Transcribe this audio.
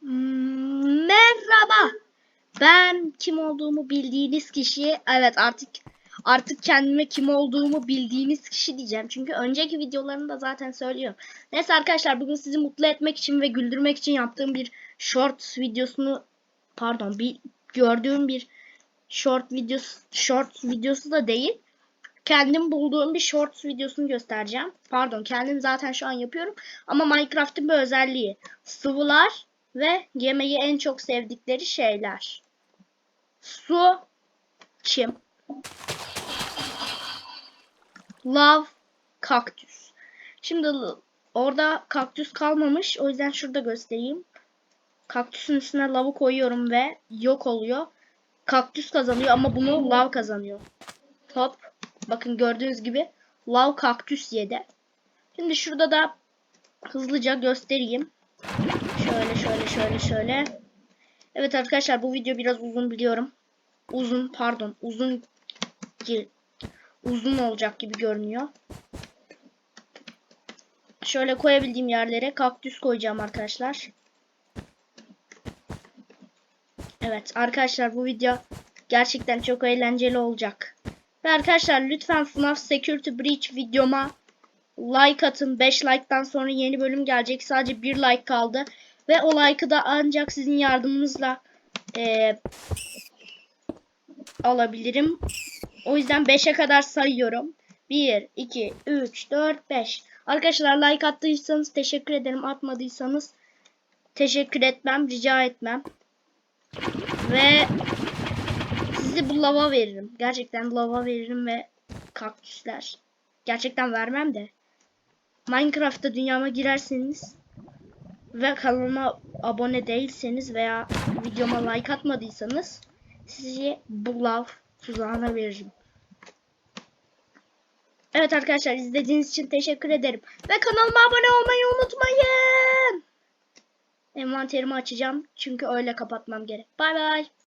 Hmm, Merhaba. Ben kim olduğumu bildiğiniz kişi. Evet artık artık kendime kim olduğumu bildiğiniz kişi diyeceğim. Çünkü önceki videolarımda zaten söylüyorum. Neyse arkadaşlar bugün sizi mutlu etmek için ve güldürmek için yaptığım bir short videosunu pardon bir gördüğüm bir short videosu short videosu da değil. Kendim bulduğum bir shorts videosunu göstereceğim. Pardon kendim zaten şu an yapıyorum. Ama Minecraft'ın bir özelliği. Sıvılar ve yemeği en çok sevdikleri şeyler. Su, çim, lav, kaktüs. Şimdi orada kaktüs kalmamış. O yüzden şurada göstereyim. Kaktüsün üstüne lavı koyuyorum ve yok oluyor. Kaktüs kazanıyor ama bunu lav kazanıyor. Hop. Bakın gördüğünüz gibi lav kaktüs yedi. Şimdi şurada da hızlıca göstereyim. Şöyle şöyle şöyle şöyle. Evet arkadaşlar bu video biraz uzun biliyorum. Uzun pardon uzun uzun olacak gibi görünüyor. Şöyle koyabildiğim yerlere kaktüs koyacağım arkadaşlar. Evet arkadaşlar bu video gerçekten çok eğlenceli olacak. Ve arkadaşlar lütfen FNAF Security Breach videoma like atın. 5 like'tan sonra yeni bölüm gelecek. Sadece 1 like kaldı. Ve o like'ı da ancak sizin yardımınızla eee, alabilirim. O yüzden 5'e kadar sayıyorum. 1, 2, 3, 4, 5. Arkadaşlar like attıysanız teşekkür ederim. Atmadıysanız teşekkür etmem, rica etmem. Ve sizi bu lava veririm. Gerçekten lava veririm ve kaktüsler. Gerçekten vermem de. Minecraft'ta dünyama girerseniz ve kanalıma abone değilseniz veya videoma like atmadıysanız sizi bu lav tuzağına veririm. Evet arkadaşlar izlediğiniz için teşekkür ederim. Ve kanalıma abone olmayı unutmayın. Envanterimi açacağım çünkü öyle kapatmam gerek. Bay bay.